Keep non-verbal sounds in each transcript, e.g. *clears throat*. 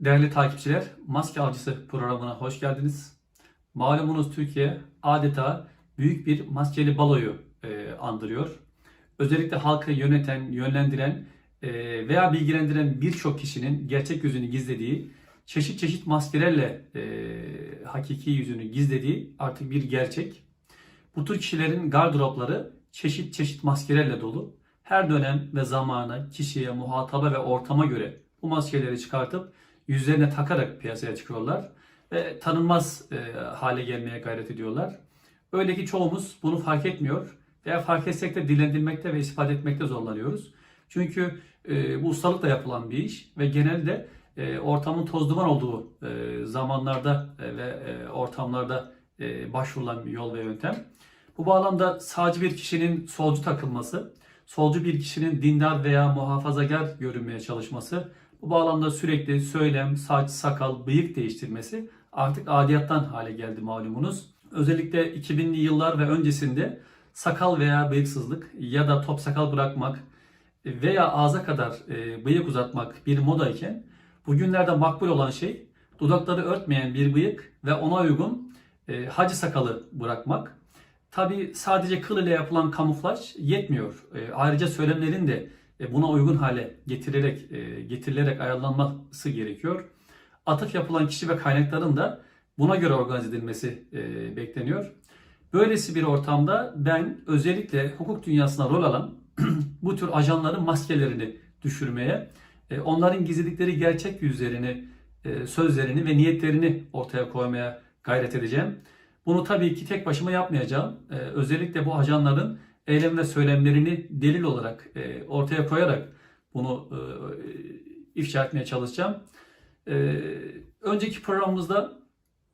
Değerli takipçiler, Maske Avcısı programına hoş geldiniz. Malumunuz Türkiye adeta büyük bir maskeli baloyu e, andırıyor. Özellikle halkı yöneten, yönlendiren e, veya bilgilendiren birçok kişinin gerçek yüzünü gizlediği, çeşit çeşit maskelerle e, hakiki yüzünü gizlediği artık bir gerçek. Bu tür kişilerin gardıropları çeşit çeşit maskelerle dolu. Her dönem ve zamana, kişiye, muhataba ve ortama göre bu maskeleri çıkartıp yüzlerine takarak piyasaya çıkıyorlar ve tanınmaz e, hale gelmeye gayret ediyorlar. Öyle ki çoğumuz bunu fark etmiyor veya fark etsek de dillendirmekte ve ispat etmekte zorlanıyoruz. Çünkü e, bu ustalıkla yapılan bir iş ve genelde e, ortamın toz duman olduğu e, zamanlarda e, ve e, ortamlarda e, başvurulan bir yol ve yöntem. Bu bağlamda sağcı bir kişinin solcu takılması, solcu bir kişinin dindar veya muhafazagar görünmeye çalışması, bu bağlamda sürekli söylem, saç, sakal, bıyık değiştirmesi artık adiyattan hale geldi malumunuz. Özellikle 2000'li yıllar ve öncesinde sakal veya bıyıksızlık ya da top sakal bırakmak veya ağza kadar e, bıyık uzatmak bir modayken bugünlerde makbul olan şey dudakları örtmeyen bir bıyık ve ona uygun e, hacı sakalı bırakmak. Tabi sadece kıl ile yapılan kamuflaj yetmiyor. E, ayrıca söylemlerin de buna uygun hale getirilerek e, getirilerek ayarlanması gerekiyor. Atıf yapılan kişi ve kaynakların da buna göre organize edilmesi e, bekleniyor. Böylesi bir ortamda ben özellikle hukuk dünyasına rol alan *clears throat* bu tür ajanların maskelerini düşürmeye, e, onların gizledikleri gerçek yüzlerini, e, sözlerini ve niyetlerini ortaya koymaya gayret edeceğim. Bunu tabii ki tek başıma yapmayacağım. E, özellikle bu ajanların eylem ve söylemlerini delil olarak e, ortaya koyarak bunu e, ifşa etmeye çalışacağım. E, önceki programımızda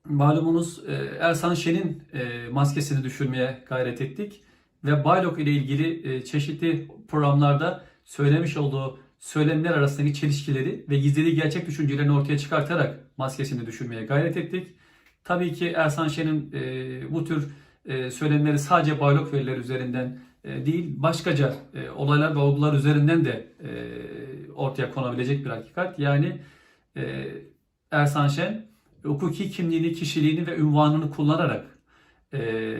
malumunuz e, Ersan Şen'in e, maskesini düşürmeye gayret ettik ve Baylok ile ilgili e, çeşitli programlarda söylemiş olduğu söylemler arasındaki çelişkileri ve gizlediği gerçek düşüncelerini ortaya çıkartarak maskesini düşürmeye gayret ettik. Tabii ki Ersan Şen'in e, bu tür e, söylemleri sadece baylok verileri üzerinden e, değil, başkaca e, olaylar ve olgular üzerinden de e, ortaya konabilecek bir hakikat. Yani e, Ersan Şen hukuki kimliğini, kişiliğini ve ünvanını kullanarak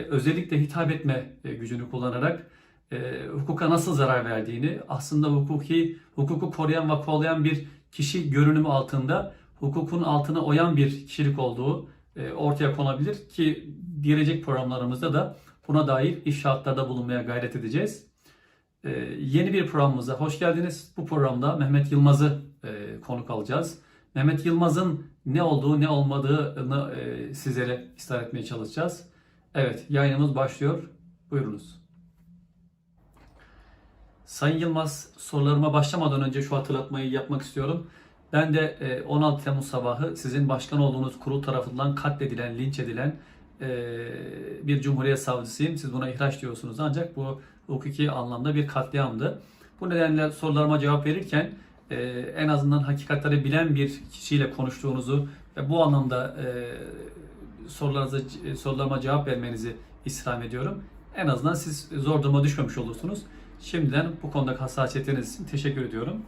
özellikle hitap etme gücünü kullanarak e, hukuka nasıl zarar verdiğini aslında hukuki hukuku koruyan ve kollayan bir kişi görünümü altında hukukun altına oyan bir kişilik olduğu ortaya konabilir ki gelecek programlarımızda da buna dair ifşaatlarda bulunmaya gayret edeceğiz. E, yeni bir programımıza hoş geldiniz. Bu programda Mehmet Yılmaz'ı e, konuk alacağız. Mehmet Yılmaz'ın ne olduğu ne olmadığını e, sizlere istar etmeye çalışacağız. Evet yayınımız başlıyor. Buyurunuz. Sayın Yılmaz sorularıma başlamadan önce şu hatırlatmayı yapmak istiyorum. Ben de e, 16 Temmuz sabahı sizin başkan olduğunuz kurul tarafından katledilen, linç edilen e, bir cumhuriyet savcısıyım. Siz buna ihraç diyorsunuz ancak bu hukuki anlamda bir katliamdı. Bu nedenle sorularıma cevap verirken e, en azından hakikatleri bilen bir kişiyle konuştuğunuzu ve bu anlamda e, sorularınıza sorularıma cevap vermenizi istirham ediyorum. En azından siz zor duruma düşmemiş olursunuz. Şimdiden bu konudaki hassasiyetiniz için teşekkür ediyorum.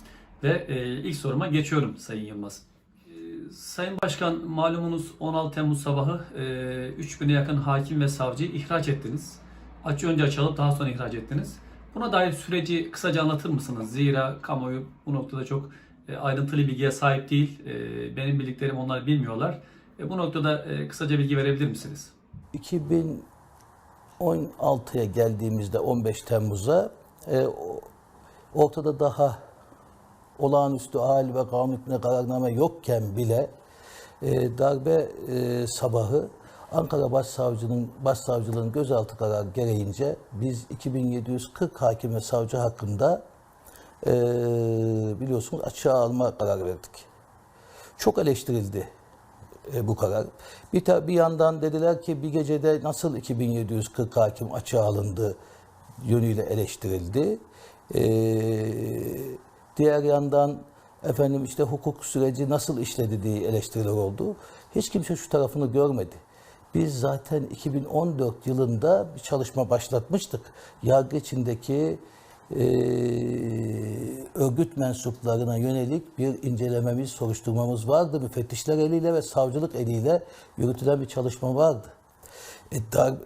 Ve e, ilk soruma geçiyorum Sayın Yılmaz. E, Sayın Başkan malumunuz 16 Temmuz sabahı e, 3000'e yakın hakim ve savcı ihraç ettiniz. Açı önce açılıp daha sonra ihraç ettiniz. Buna dair süreci kısaca anlatır mısınız? Zira kamuoyu bu noktada çok e, ayrıntılı bilgiye sahip değil. E, benim bildiklerim onlar bilmiyorlar. E, bu noktada e, kısaca bilgi verebilir misiniz? 2016'ya geldiğimizde 15 Temmuz'a e, ortada daha olağanüstü hal ve kanun kararname yokken bile e, darbe e, sabahı Ankara Başsavcının Başsavcılığın gözaltı kararı gereğince biz 2740 hakim ve savcı hakkında e, biliyorsunuz açığa alma kararı verdik. Çok eleştirildi e, bu karar. Bir, ta- bir yandan dediler ki bir gecede nasıl 2740 hakim açığa alındı yönüyle eleştirildi. E, diğer yandan efendim işte hukuk süreci nasıl işledi diye eleştiriler oldu. Hiç kimse şu tarafını görmedi. Biz zaten 2014 yılında bir çalışma başlatmıştık. Yargı içindeki e, örgüt mensuplarına yönelik bir incelememiz, soruşturmamız vardı. Müfettişler eliyle ve savcılık eliyle yürütülen bir çalışma vardı. E, dar-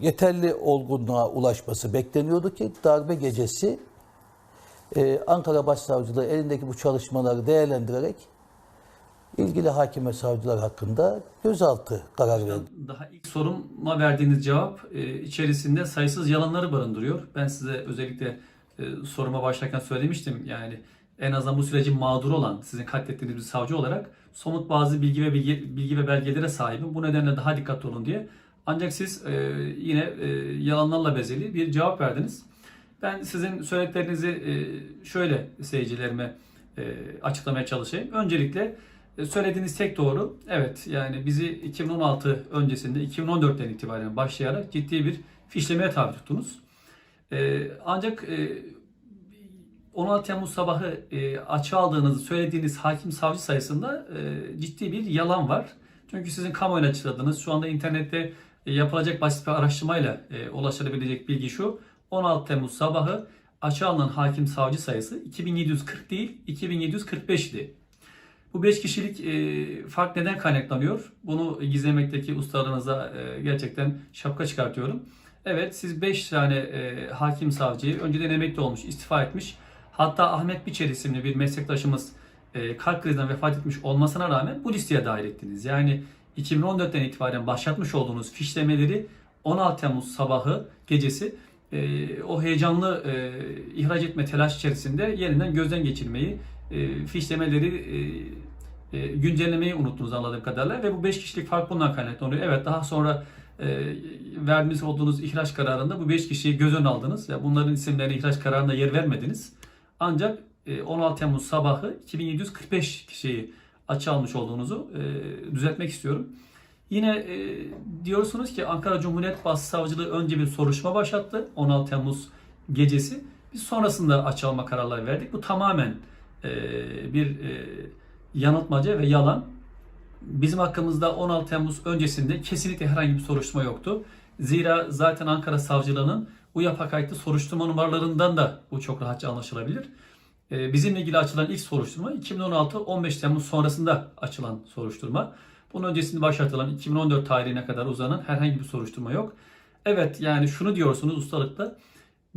yeterli olgunluğa ulaşması bekleniyordu ki darbe gecesi e, Ankara Başsavcılığı elindeki bu çalışmaları değerlendirerek ilgili hakim ve savcılar hakkında gözaltı karar verdi. Daha ilk soruma verdiğiniz cevap e, içerisinde sayısız yalanları barındırıyor. Ben size özellikle e, soruma başlarken söylemiştim. Yani en azından bu sürecin mağduru olan, sizin katlettiğiniz bir savcı olarak somut bazı bilgi ve bilgi, bilgi ve belgelere sahibim. Bu nedenle daha dikkatli olun diye. Ancak siz e, yine e, yalanlarla bezeli bir cevap verdiniz. Ben sizin söylediklerinizi e, şöyle seyircilerime e, açıklamaya çalışayım. Öncelikle e, söylediğiniz tek doğru. Evet yani bizi 2016 öncesinde 2014'ten itibaren başlayarak ciddi bir fişlemeye tabi tuttunuz. Ancak e, 16 Temmuz sabahı açığa aldığınızı söylediğiniz hakim savcı sayısında ciddi bir yalan var. Çünkü sizin kamuoyuna açıkladığınız şu anda internette yapılacak basit bir araştırmayla ulaşılabilecek bilgi şu. 16 Temmuz sabahı açığa alınan hakim savcı sayısı 2740 değil 2745 idi. Bu 5 kişilik e, fark neden kaynaklanıyor? Bunu gizlemekteki ustalarınıza e, gerçekten şapka çıkartıyorum. Evet siz 5 tane e, hakim savcıyı önceden emekli olmuş, istifa etmiş. Hatta Ahmet Biçer isimli bir meslektaşımız e, kalp krizinden vefat etmiş olmasına rağmen bu listeye dahil ettiniz. Yani 2014'ten itibaren başlatmış olduğunuz fişlemeleri 16 Temmuz sabahı gecesi e, o heyecanlı e, ihraç etme telaş içerisinde yeniden gözden geçirmeyi, e, fişlemeleri e, e, güncellemeyi unuttunuz anladığım kadarıyla ve bu 5 kişilik fark bundan kaynaklanıyor. Evet daha sonra e, vermiş olduğunuz ihraç kararında bu 5 kişiyi göz önüne aldınız ve bunların isimlerine ihraç kararında yer vermediniz. Ancak e, 16 Temmuz sabahı 2745 kişiyi açığa almış olduğunuzu e, düzeltmek istiyorum. Yine e, diyorsunuz ki Ankara Cumhuriyet Başsavcılığı önce bir soruşturma başlattı 16 Temmuz gecesi. Biz sonrasında açığa alma kararları verdik. Bu tamamen e, bir e, yanıltmaca ve yalan. Bizim hakkımızda 16 Temmuz öncesinde kesinlikle herhangi bir soruşturma yoktu. Zira zaten Ankara Savcılığı'nın UYAP'a kayıtlı soruşturma numaralarından da bu çok rahatça anlaşılabilir. Ee, Bizimle ilgili açılan ilk soruşturma 2016-15 Temmuz sonrasında açılan soruşturma. Bunun öncesinde başlatılan 2014 tarihine kadar uzanan herhangi bir soruşturma yok. Evet yani şunu diyorsunuz ustalıkla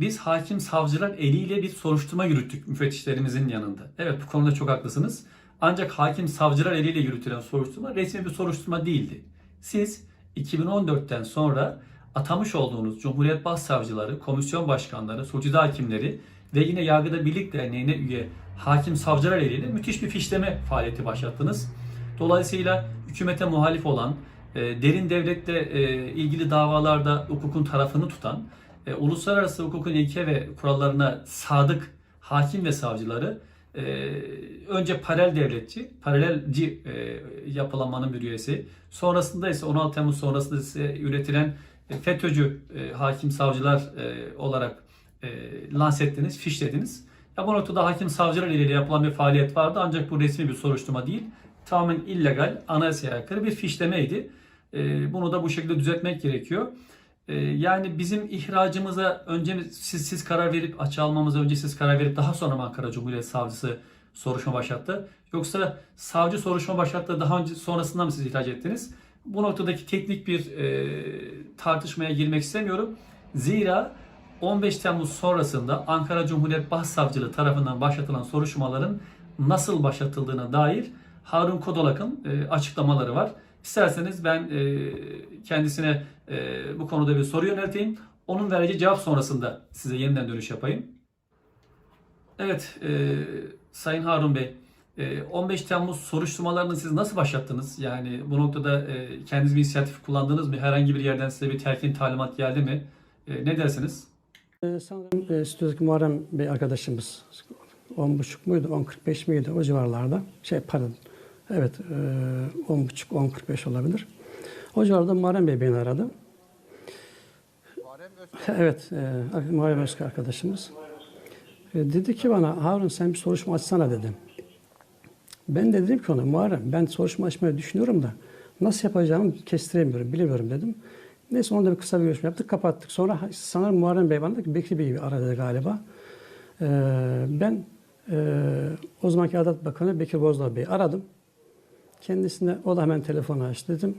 biz hakim savcılar eliyle bir soruşturma yürüttük müfettişlerimizin yanında. Evet bu konuda çok haklısınız. Ancak hakim savcılar eliyle yürütülen soruşturma resmi bir soruşturma değildi. Siz 2014'ten sonra atamış olduğunuz Cumhuriyet Başsavcıları, komisyon başkanları, suçüde hakimleri ve yine Yargıda Birlik Derneği'ne üye hakim savcılar eliyle müthiş bir fişleme faaliyeti başlattınız. Dolayısıyla hükümete muhalif olan, e, derin devletle e, ilgili davalarda hukukun tarafını tutan, e, uluslararası hukukun ilke ve kurallarına sadık hakim ve savcıları önce paralel devletçi, paralelci yapılanmanın bir üyesi, sonrasında ise 16 Temmuz sonrasında ise üretilen FETÖ'cü hakim savcılar olarak lanse ettiniz, fişlediniz. Ya bu noktada hakim savcılar ile yapılan bir faaliyet vardı ancak bu resmi bir soruşturma değil. Tamamen illegal, anayasaya aykırı bir fişlemeydi. E, bunu da bu şekilde düzeltmek gerekiyor. E, yani bizim ihracımıza önce siz, siz karar verip açığa almamıza önce siz karar verip daha sonra mı Ankara Cumhuriyet Savcısı soruşturma başlattı? Yoksa savcı soruşturma başlattı daha önce sonrasında mı siz ihraç ettiniz? Bu noktadaki teknik bir e, tartışmaya girmek istemiyorum. Zira 15 Temmuz sonrasında Ankara Cumhuriyet Başsavcılığı tarafından başlatılan soruşturmaların nasıl başlatıldığına dair Harun Kodolak'ın e, açıklamaları var. İsterseniz ben e, kendisine e, bu konuda bir soru yönelteyim. Onun vereceği cevap sonrasında size yeniden dönüş yapayım. Evet, e, Sayın Harun Bey, e, 15 Temmuz soruşturmalarını siz nasıl başlattınız? Yani bu noktada e, kendiniz bir inisiyatif kullandınız mı? Herhangi bir yerden size bir telkin talimat geldi mi? E, ne dersiniz? Ee, Sanırım e, stüdyodaki Muharrem Bey arkadaşımız 10.30 muydu, 10.45 miydi o civarlarda. Şey pardon, evet e, 10.30, 10.45 olabilir. O civarda Muharrem Bey beni aradı. *laughs* Evet, e, Muharrem Özkü arkadaşımız. E, dedi ki bana, Harun sen bir soruşturma açsana dedi. Ben de dedim ki ona, Muharrem ben soruşturma açmayı düşünüyorum da nasıl yapacağımı kestiremiyorum, bilemiyorum dedim. Neyse onda bir kısa bir görüşme yaptık, kapattık. Sonra sanırım Muharrem Bey bana dedi ki Bekri Bey'i aradı galiba. Ee, ben Ee, o zamanki Adalet Bakanı Bekir Bozdağ Bey'i aradım. Kendisine o da hemen telefonu açtı dedim.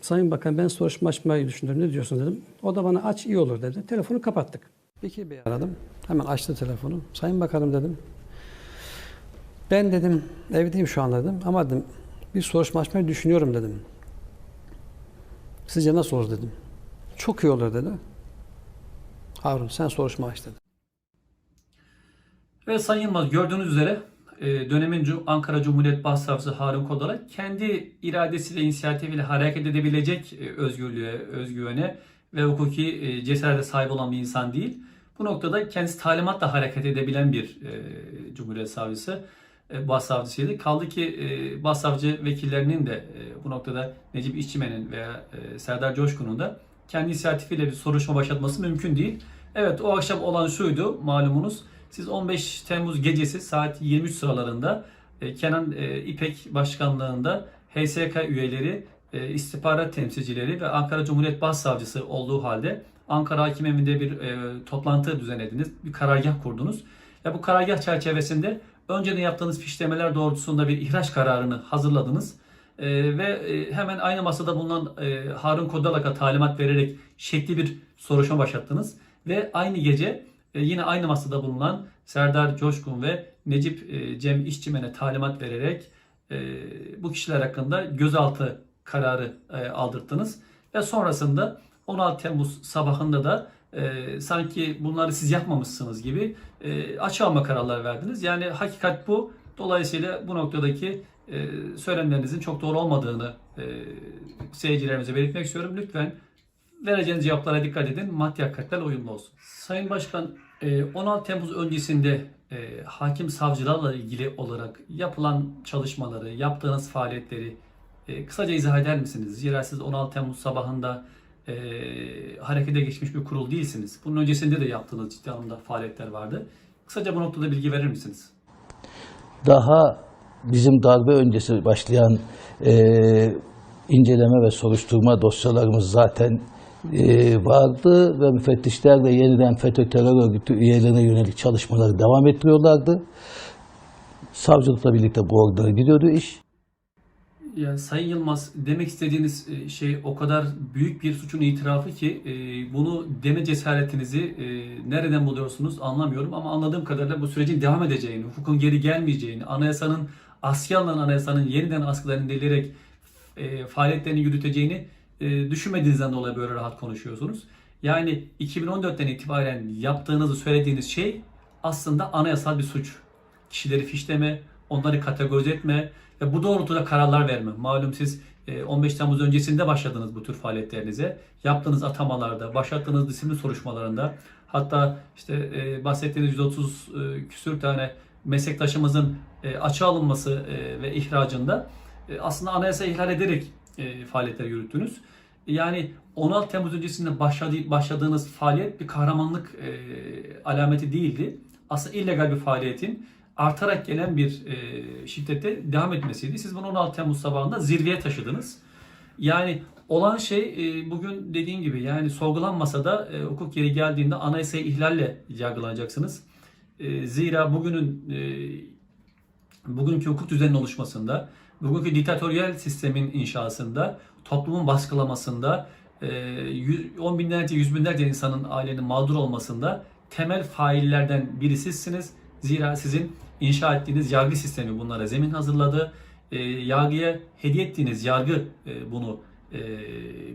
Sayın Bakan ben soruşturma açmayı düşünüyorum. Ne diyorsun dedim. O da bana aç iyi olur dedi. Telefonu kapattık. Bekir Bey'i aradım. Hemen açtı telefonu. Sayın Bakanım dedim. Ben dedim evdeyim şu an dedim. Ama dedim bir soruşturma açmayı düşünüyorum dedim. Sizce nasıl olur dedim. Çok iyi olur dedi. Harun sen soruşturma aç dedi. Ve Sayın Yılmaz gördüğünüz üzere dönemin Cum- Ankara Cumhuriyet Başsavcısı Harun Kodal'a kendi iradesiyle, inisiyatifiyle hareket edebilecek e, özgürlüğe, özgüvene ve hukuki e, cesarete sahip olan bir insan değil. Bu noktada kendisi talimatla hareket edebilen bir e, Cumhuriyet Savcısı, e, Başsavcısıydı. Kaldı ki e, Başsavcı vekillerinin de e, bu noktada Necip İşçimen'in veya e, Serdar Coşkun'un da kendi inisiyatifiyle bir soruşturma başlatması mümkün değil. Evet o akşam olan şuydu malumunuz. Siz 15 Temmuz gecesi saat 23 sıralarında e, Kenan e, İpek başkanlığında HSK üyeleri, e, istihbarat temsilcileri ve Ankara Cumhuriyet Başsavcısı olduğu halde Ankara Hakim Evi'nde bir toplantı düzenlediniz, bir karargah kurdunuz. Ya bu karargah çerçevesinde önceden yaptığınız fişlemeler doğrultusunda bir ihraç kararını hazırladınız. E, ve hemen aynı masada bulunan e, Harun Kodalak'a talimat vererek şekli bir soruşturma başlattınız. Ve aynı gece yine aynı masada bulunan Serdar Coşkun ve Necip e, Cem İşçimen'e talimat vererek e, bu kişiler hakkında gözaltı kararı e, aldırttınız. Ve sonrasında 16 Temmuz sabahında da e, sanki bunları siz yapmamışsınız gibi e, açığa alma kararları verdiniz. Yani hakikat bu. Dolayısıyla bu noktadaki e, söylemlerinizin çok doğru olmadığını e, seyircilerimize belirtmek istiyorum. Lütfen vereceğiniz cevaplara dikkat edin. Maddi hakikatlerle uyumlu olsun. Sayın Başkan, e, 16 Temmuz öncesinde e, hakim savcılarla ilgili olarak yapılan çalışmaları, yaptığınız faaliyetleri e, kısaca izah eder misiniz? Zira siz 16 Temmuz sabahında e, harekete geçmiş bir kurul değilsiniz. Bunun öncesinde de yaptığınız ciddi anlamda faaliyetler vardı. Kısaca bu noktada bilgi verir misiniz? Daha bizim darbe öncesi başlayan e, inceleme ve soruşturma dosyalarımız zaten e, vardı ve müfettişler de yeniden FETÖ terör örgütü üyelerine yönelik çalışmaları devam ettiriyorlardı. Savcılıkla birlikte orada gidiyordu iş. Ya Sayın Yılmaz demek istediğiniz e, şey o kadar büyük bir suçun itirafı ki e, bunu deme cesaretinizi e, nereden buluyorsunuz anlamıyorum ama anladığım kadarıyla bu sürecin devam edeceğini, hukukun geri gelmeyeceğini, anayasanın askıya alınan anayasanın yeniden askıdan indirilerek e, faaliyetlerini yürüteceğini e, düşünmediğinizden dolayı böyle rahat konuşuyorsunuz. Yani 2014'ten itibaren yaptığınızı söylediğiniz şey aslında anayasal bir suç. Kişileri fişleme, onları kategorize etme ve bu doğrultuda kararlar verme. Malum siz e, 15 Temmuz öncesinde başladınız bu tür faaliyetlerinize. Yaptığınız atamalarda, başlattığınız disiplin soruşturmalarında hatta işte e, bahsettiğiniz 130 e, küsür tane meslektaşımızın e, açığa alınması e, ve ihracında e, aslında anayasa ihlal ederek e, faaliyetler yürüttünüz. Yani 16 Temmuz öncesinde başladı, başladığınız faaliyet bir kahramanlık e, alameti değildi. Aslında illegal bir faaliyetin artarak gelen bir e, şiddette devam etmesiydi. Siz bunu 16 Temmuz sabahında zirveye taşıdınız. Yani olan şey e, bugün dediğim gibi yani sorgulanmasa da e, hukuk geri geldiğinde anayasayı ihlalle yargılanacaksınız. E, zira bugünün e, bugünkü hukuk düzeninin oluşmasında, bugünkü diktatöryel sistemin inşasında, toplumun baskılamasında, e, on binlerce, yüz binlerce insanın ailenin mağdur olmasında temel faillerden biri sizsiniz. Zira sizin inşa ettiğiniz yargı sistemi bunlara zemin hazırladı. E, yargıya hediye ettiğiniz yargı e, bunu e,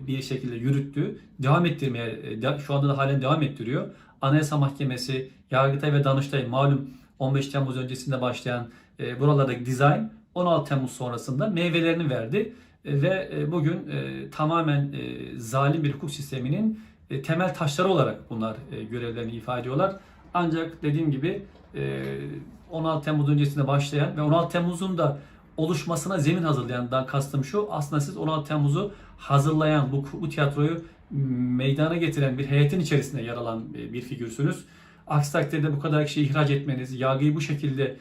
bir şekilde yürüttü. Devam ettirmeye, şu anda da halen devam ettiriyor. Anayasa Mahkemesi, Yargıtay ve Danıştay malum 15 Temmuz öncesinde başlayan e, buralardaki dizayn 16 Temmuz sonrasında meyvelerini verdi. E, ve e, bugün e, tamamen zalim bir hukuk sisteminin temel taşları olarak bunlar görevlerini ifade ediyorlar. Ancak dediğim gibi e, 16 Temmuz öncesinde başlayan ve 16 Temmuz'un da oluşmasına zemin hazırlayandan kastım şu. Aslında siz 16 Temmuz'u hazırlayan, bu, bu tiyatroyu meydana getiren bir heyetin içerisinde yer alan bir figürsünüz. Aksi takdirde bu kadar kişiyi ihraç etmeniz, yargıyı bu şekilde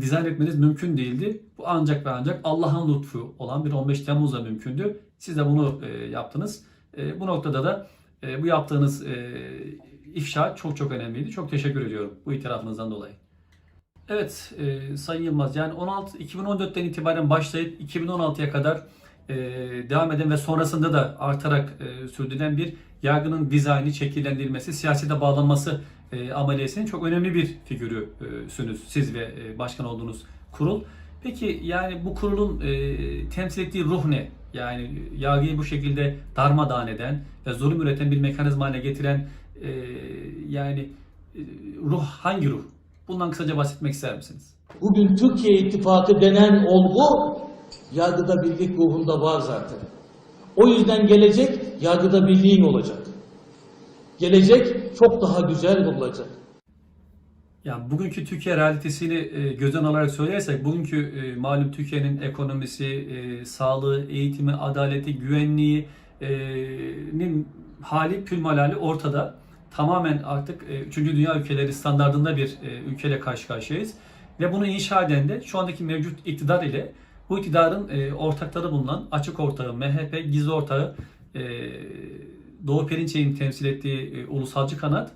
dizayn etmeniz mümkün değildi. Bu ancak ve ancak Allah'ın lütfu olan bir 15 Temmuz'da mümkündü. Siz de bunu e, yaptınız. E, bu noktada da e, bu yaptığınız e, ifşa çok çok önemliydi. Çok teşekkür ediyorum bu itirafınızdan dolayı. Evet e, Sayın Yılmaz yani 16 2014'ten itibaren başlayıp 2016'ya kadar e, devam eden ve sonrasında da artarak e, sürdürülen bir yargının dizaynı, şekillendirilmesi, siyasete bağlanması e, ameliyesinin çok önemli bir figürüsünüz siz ve e, başkan olduğunuz kurul. Peki yani bu kurulun e, temsil ettiği ruh ne? Yani yargıyı bu şekilde darmadağın eden ve zulüm üreten bir mekanizma haline getiren e, yani e, ruh hangi ruh? Bundan kısaca bahsetmek ister misiniz? Bugün Türkiye İttifakı denen olgu yargıda birlik ruhunda var zaten. O yüzden gelecek yargıda birliğin olacak. Gelecek çok daha güzel olacak. Yani bugünkü Türkiye realitesini e, gözden alarak söylersek, bugünkü e, malum Türkiye'nin ekonomisi, e, sağlığı, eğitimi, adaleti, güvenliğinin hali külmalali ortada. Tamamen artık e, 3. Dünya ülkeleri standartında bir ülkeyle karşı karşıyayız. Ve bunu inşa eden de şu andaki mevcut iktidar ile bu iktidarın e, ortakları bulunan açık ortağı, MHP, gizli ortağı e, Doğu Perinçek'in temsil ettiği e, ulusalcı kanat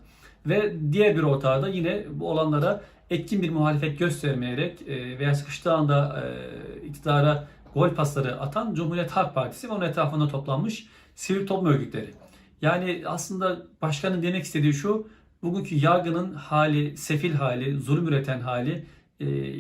ve diğer bir ortağı da yine bu olanlara etkin bir muhalefet göstermeyerek e, veya sıkıştığı anda e, iktidara gol pasları atan Cumhuriyet Halk Partisi ve onun etrafında toplanmış sivil toplum örgütleri. Yani aslında başkanın demek istediği şu, bugünkü yargının hali, sefil hali, zulüm üreten hali, e,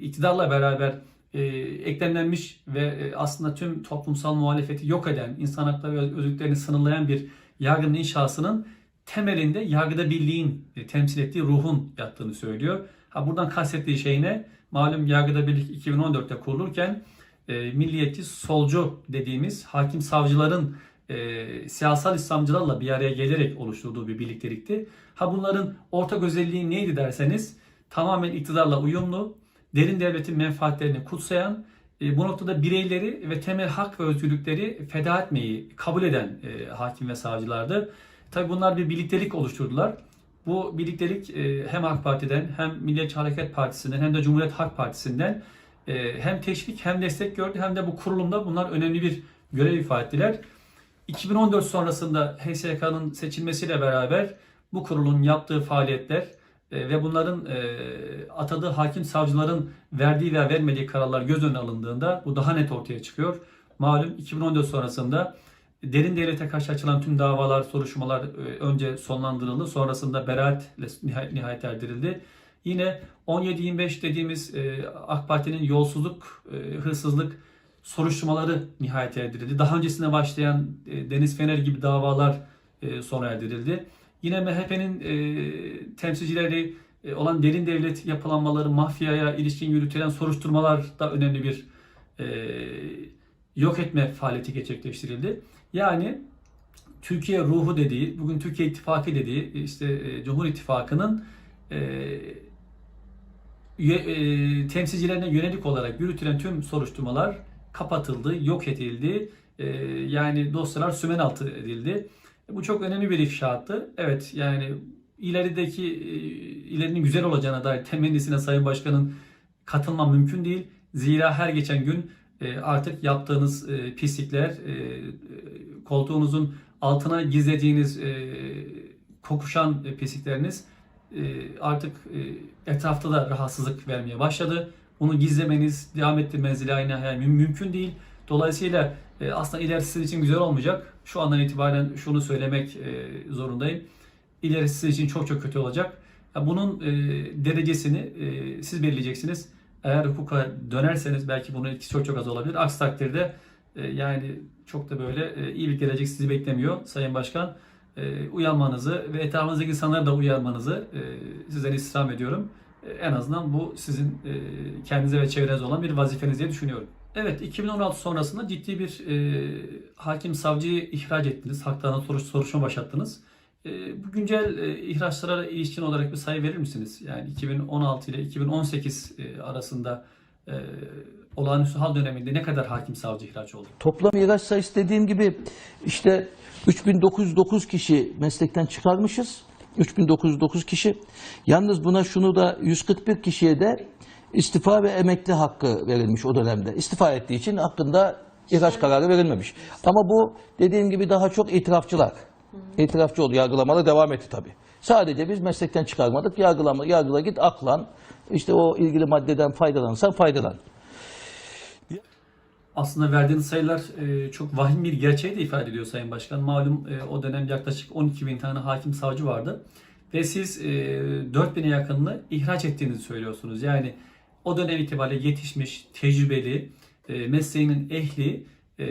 iktidarla beraber e, eklemlenmiş ve e, aslında tüm toplumsal muhalefeti yok eden, insan hakları ve özgürlüklerini sınırlayan bir yargının inşasının temelinde yargıda birliğin e, temsil ettiği ruhun yattığını söylüyor. Ha buradan kastettiği şey ne? Malum yargıda birlik 2014'te kurulurken e, milliyetçi solcu dediğimiz hakim savcıların e, siyasal İslamcılarla bir araya gelerek oluşturduğu bir birliktelikti. Ha bunların ortak özelliği neydi derseniz tamamen iktidarla uyumlu, derin devletin menfaatlerini kutsayan, e, bu noktada bireyleri ve temel hak ve özgürlükleri feda etmeyi kabul eden e, hakim ve savcılardı. Tabi bunlar bir birliktelik oluşturdular. Bu birliktelik e, hem AK Parti'den hem Milliyetçi Hareket Partisi'nden hem de Cumhuriyet Halk Partisi'nden hem teşvik hem destek gördü hem de bu kurulumda bunlar önemli bir görev ifade ettiler. 2014 sonrasında HSYK'nın seçilmesiyle beraber bu kurulun yaptığı faaliyetler ve bunların e, atadığı hakim savcıların verdiği veya vermediği kararlar göz önüne alındığında bu daha net ortaya çıkıyor. Malum 2014 sonrasında derin devlete karşı açılan tüm davalar, soruşturmalar e, önce sonlandırıldı. Sonrasında beraatle nihayet, erdirildi. Yine 17-25 dediğimiz e, AK Parti'nin yolsuzluk, e, hırsızlık soruşturmaları nihayet erdirildi. Daha öncesinde başlayan e, Deniz Fener gibi davalar e, sona erdirildi. Yine MHP'nin e, temsilcileri e, olan derin devlet yapılanmaları, mafyaya ilişkin yürütülen soruşturmalar da önemli bir e, yok etme faaliyeti gerçekleştirildi. Yani Türkiye ruhu dediği, bugün Türkiye İttifakı dediği, işte e, Cumhur İttifakı'nın e, e, temsilcilerine yönelik olarak yürütülen tüm soruşturmalar kapatıldı, yok edildi. E, yani dosyalar sümen altı edildi. Bu çok önemli bir ifşaattı. Evet yani ilerideki e, ilerinin güzel olacağına dair temennisine Sayın Başkan'ın katılmam mümkün değil. Zira her geçen gün e, artık yaptığınız e, pislikler, e, e, koltuğunuzun altına gizlediğiniz e, kokuşan e, pislikleriniz e, artık e, etrafta da rahatsızlık vermeye başladı. Bunu gizlemeniz, devam ettirmeniz ila yani müm- mümkün değil. Dolayısıyla e, aslında ilerisi sizin için güzel olmayacak. Şu andan itibaren şunu söylemek e, zorundayım. İlerisi sizin için çok çok kötü olacak. Bunun e, derecesini e, siz belirleyeceksiniz. Eğer hukuka dönerseniz belki bunun etkisi çok çok az olabilir. Aksi takdirde yani çok da böyle iyi bir gelecek sizi beklemiyor Sayın Başkan. Uyanmanızı ve etrafınızdaki insanları da uyarmanızı sizden istirham ediyorum. En azından bu sizin kendinize ve çevrenize olan bir vazifeniz diye düşünüyorum. Evet 2016 sonrasında ciddi bir e, hakim savcıyı ihraç ettiniz. Haklarına soruş, soruşturma başlattınız. E, bu güncel e, ihraçlara ilişkin olarak bir sayı verir misiniz? Yani 2016 ile 2018 e, arasında e, olağanüstü hal döneminde ne kadar hakim savcı ihraç oldu? Toplam ihraç sayısı dediğim gibi işte 3909 kişi meslekten çıkarmışız. 3909 kişi. Yalnız buna şunu da 141 kişiye de istifa ve emekli hakkı verilmiş o dönemde. İstifa ettiği için hakkında ihraç kararı verilmemiş. Ama bu dediğim gibi daha çok itirafçılar. İtirafçı oldu. Yargılamalar devam etti tabii. Sadece biz meslekten çıkarmadık. Yargılama, yargıla git aklan. İşte o ilgili maddeden faydalanırsan faydalan. Aslında verdiğiniz sayılar e, çok vahim bir gerçeği de ifade ediyor Sayın Başkan. Malum e, o dönem yaklaşık 12 bin tane hakim savcı vardı. Ve siz e, 4 bine yakınını ihraç ettiğinizi söylüyorsunuz. Yani o dönem itibariyle yetişmiş, tecrübeli, e, mesleğinin ehli e,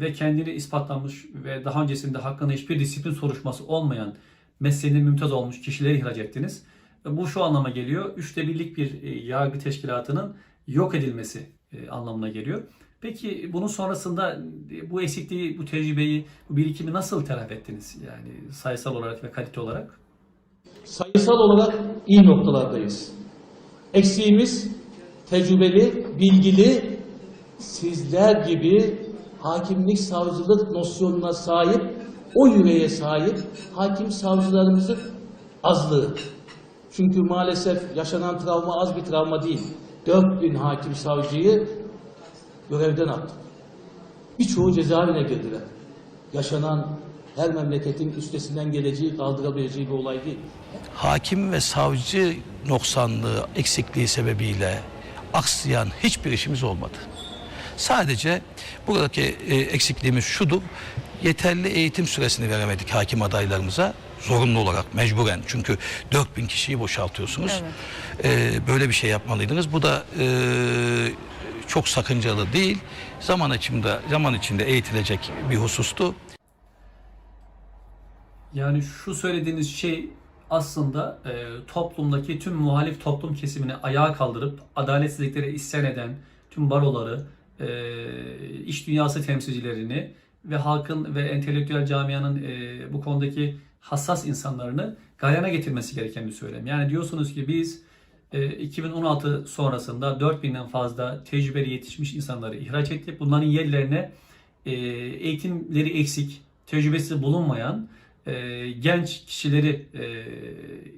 ve kendini ispatlanmış ve daha öncesinde hakkında hiçbir disiplin soruşturması olmayan mesleğinde mümtaz olmuş kişileri ihraç ettiniz. E, Bu şu anlama geliyor. Üçte birlik bir e, yargı teşkilatının yok edilmesi e, anlamına geliyor. Peki bunun sonrasında bu eksikliği, bu tecrübeyi, bu birikimi nasıl telafi ettiniz? Yani sayısal olarak ve kalite olarak? Sayısal olarak iyi noktalardayız. Eksiğimiz tecrübeli, bilgili, sizler gibi hakimlik, savcılık nosyonuna sahip, o yüreğe sahip hakim savcılarımızın azlığı. Çünkü maalesef yaşanan travma az bir travma değil. 4000 hakim savcıyı görevden attık. Birçoğu cezaevine girdiler. Yaşanan her memleketin üstesinden geleceği, kaldırabileceği bir olay değil. hakim ve savcı noksanlığı, eksikliği sebebiyle aksayan hiçbir işimiz olmadı. Sadece buradaki e, eksikliğimiz şudur. Yeterli eğitim süresini veremedik hakim adaylarımıza zorunlu olarak mecburen çünkü 4000 kişiyi boşaltıyorsunuz. E, böyle bir şey yapmalıydınız. Bu da e, çok sakıncalı değil. Zaman içinde zaman içinde eğitilecek bir husustu. Yani şu söylediğiniz şey aslında e, toplumdaki tüm muhalif toplum kesimini ayağa kaldırıp adaletsizliklere isyan eden tüm baroları, e, iş dünyası temsilcilerini ve halkın ve entelektüel camianın e, bu konudaki hassas insanlarını galyana getirmesi gereken bir söylem. Yani diyorsunuz ki biz e, 2016 sonrasında 4000'den fazla tecrübeli yetişmiş insanları ihraç ettik. Bunların yerlerine e, eğitimleri eksik, tecrübesi bulunmayan e, genç kişileri e,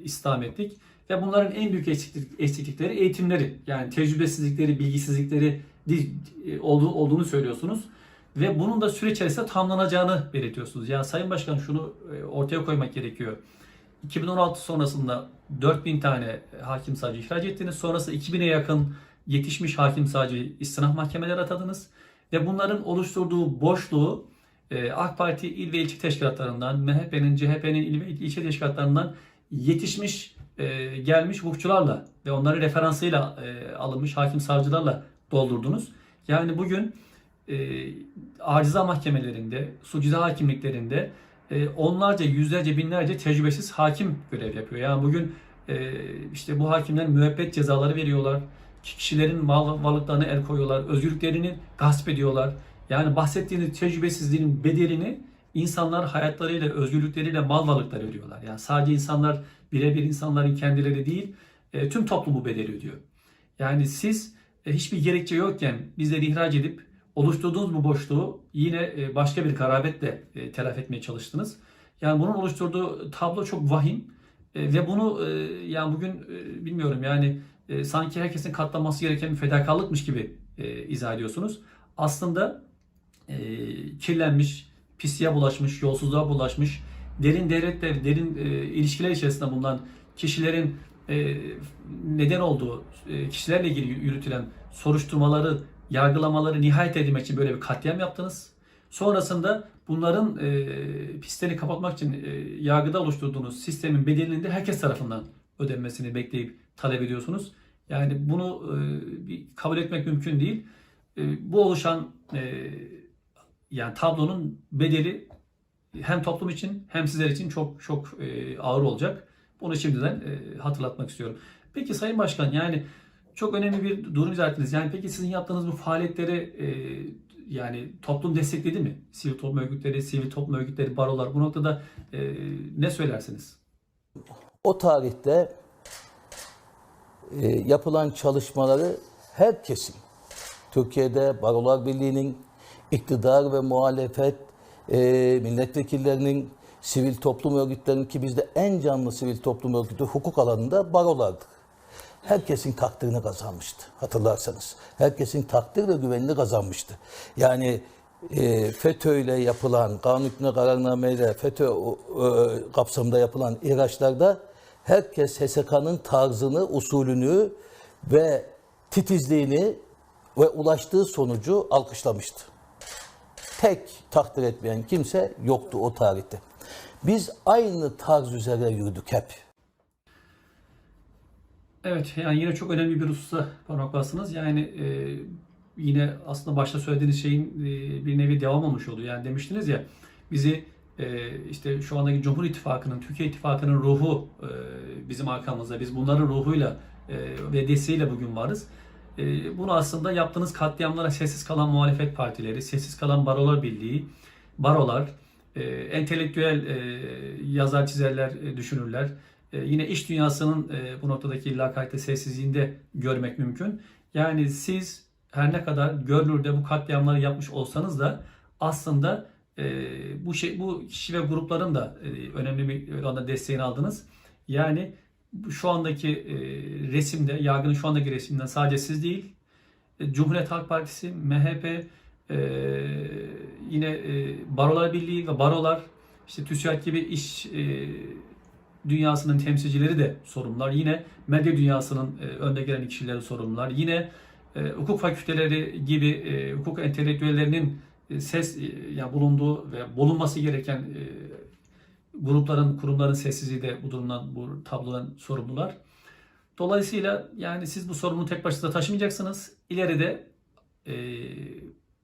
istihdam ettik. Ve bunların en büyük eksiklik, eksiklikleri eğitimleri. Yani tecrübesizlikleri, bilgisizlikleri e, olduğu, olduğunu söylüyorsunuz. Ve bunun da süre içerisinde tamamlanacağını belirtiyorsunuz. Yani Sayın Başkan şunu e, ortaya koymak gerekiyor. 2016 sonrasında 4000 tane hakim savcı ihraç ettiniz. Sonrası 2000'e yakın yetişmiş hakim savcı istinaf mahkemeleri atadınız. Ve bunların oluşturduğu boşluğu AK Parti il ve ilçe teşkilatlarından, MHP'nin, CHP'nin il ve ilçe teşkilatlarından yetişmiş, e, gelmiş hukukçularla ve onların referansıyla e, alınmış hakim savcılarla doldurdunuz. Yani bugün e, arıza mahkemelerinde, suç hakimliklerinde onlarca, yüzlerce, binlerce tecrübesiz hakim görev yapıyor. Yani bugün işte bu hakimler müebbet cezaları veriyorlar. Kişilerin mal varlıklarına el koyuyorlar. Özgürlüklerini gasp ediyorlar. Yani bahsettiğiniz tecrübesizliğin bedelini insanlar hayatlarıyla, özgürlükleriyle, mal varlıkları ödüyorlar. Yani sadece insanlar, birebir insanların kendileri değil, e, tüm toplum bu bedeli ödüyor. Yani siz e, hiçbir gerekçe yokken bizleri ihraç edip oluşturduğunuz bu boşluğu yine e, başka bir garabetle e, telafi etmeye çalıştınız. Yani bunun oluşturduğu tablo çok vahim ve bunu yani bugün bilmiyorum yani sanki herkesin katlanması gereken bir fedakarlıkmış gibi izah ediyorsunuz. Aslında e, kirlenmiş, pisliğe bulaşmış, yolsuzluğa bulaşmış, derin devletle, derin e, ilişkiler içerisinde bulunan kişilerin e, neden olduğu, e, kişilerle ilgili yürütülen soruşturmaları, yargılamaları nihayet edilmek için böyle bir katliam yaptınız. Sonrasında bunların e, pisleri kapatmak için e, yargıda oluşturduğunuz sistemin bedelinin de herkes tarafından ödenmesini bekleyip talep ediyorsunuz. Yani bunu e, kabul etmek mümkün değil. E, bu oluşan e, yani tablonun bedeli hem toplum için hem sizler için çok çok e, ağır olacak. Bunu şimdiden e, hatırlatmak istiyorum. Peki Sayın Başkan yani çok önemli bir durum izah. Yani peki sizin yaptığınız bu faaliyetleri e, yani toplum destekledi mi? Sivil toplum örgütleri, sivil toplum örgütleri, barolar bu noktada e, ne söylersiniz? O tarihte e, yapılan çalışmaları her kesim, Türkiye'de Barolar Birliği'nin, iktidar ve muhalefet, e, milletvekillerinin, sivil toplum örgütlerinin ki bizde en canlı sivil toplum örgütü hukuk alanında barolardır. Herkesin takdirini kazanmıştı hatırlarsanız. Herkesin takdir ve güvenini kazanmıştı. Yani e, FETÖ ile yapılan, kanun hükmüne kararnameyle FETÖ e, kapsamında yapılan ihraçlarda herkes HSK'nın tarzını, usulünü ve titizliğini ve ulaştığı sonucu alkışlamıştı. Tek takdir etmeyen kimse yoktu o tarihte. Biz aynı tarz üzere yürüdük hep. Evet yani yine çok önemli bir hususa parmak bastınız. Yani e, yine aslında başta söylediğiniz şeyin e, bir nevi devam olmuş oldu. Yani demiştiniz ya bizi e, işte şu andaki Cumhur İttifakı'nın, Türkiye İttifakı'nın ruhu e, bizim arkamızda. Biz bunların ruhuyla e, ve desteğiyle bugün varız. E, bunu aslında yaptığınız katliamlara sessiz kalan muhalefet partileri, sessiz kalan barolar birliği, barolar, e, entelektüel e, yazar, çizerler, e, düşünürler, yine iş dünyasının bu noktadaki lakaytte sessizliğinde görmek mümkün. Yani siz her ne kadar görünürde bu katliamları yapmış olsanız da aslında bu şey bu kişi ve grupların da önemli bir oranda desteğini aldınız. Yani şu andaki e, resimde, yargının şu andaki resminden sadece siz değil, e, Cumhuriyet Halk Partisi, MHP, e, yine Barolar Birliği ve barolar, işte TÜSİAD gibi iş dünyasının temsilcileri de sorumlular. Yine medya dünyasının e, önde gelen kişileri sorumlular. Yine hukuk fakülteleri gibi hukuk entelektüellerinin ses ya bulunduğu ve bulunması gereken grupların, kurumların sessizliği de bu durumdan, bu tablodan sorumlular. Dolayısıyla yani siz bu sorumluluğu tek başınıza taşımayacaksınız. İleride e,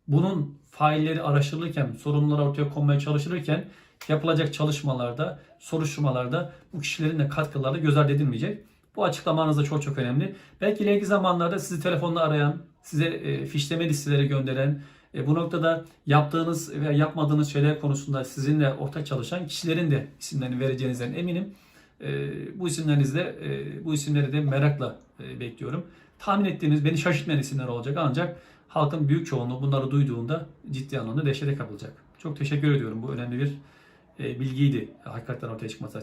bunun failleri araştırılırken, sorunlar ortaya konmaya çalışılırken yapılacak çalışmalarda, soruşturmalarda bu kişilerin de katkıları göz ardı edilmeyecek. Bu açıklamanız da çok çok önemli. Belki ileriki zamanlarda sizi telefonla arayan, size e, fişleme listeleri gönderen, e, bu noktada yaptığınız veya yapmadığınız şeyler konusunda sizinle ortak çalışan kişilerin de isimlerini vereceğinizden eminim. E, bu isimlerinizde e, bu isimleri de merakla e, bekliyorum. Tahmin ettiğiniz beni şaşırtmayan isimler olacak ancak halkın büyük çoğunluğu bunları duyduğunda ciddi anlamda dehşete kapılacak. Çok teşekkür ediyorum. Bu önemli bir e, bilgiydi hakikaten ortaya çıkması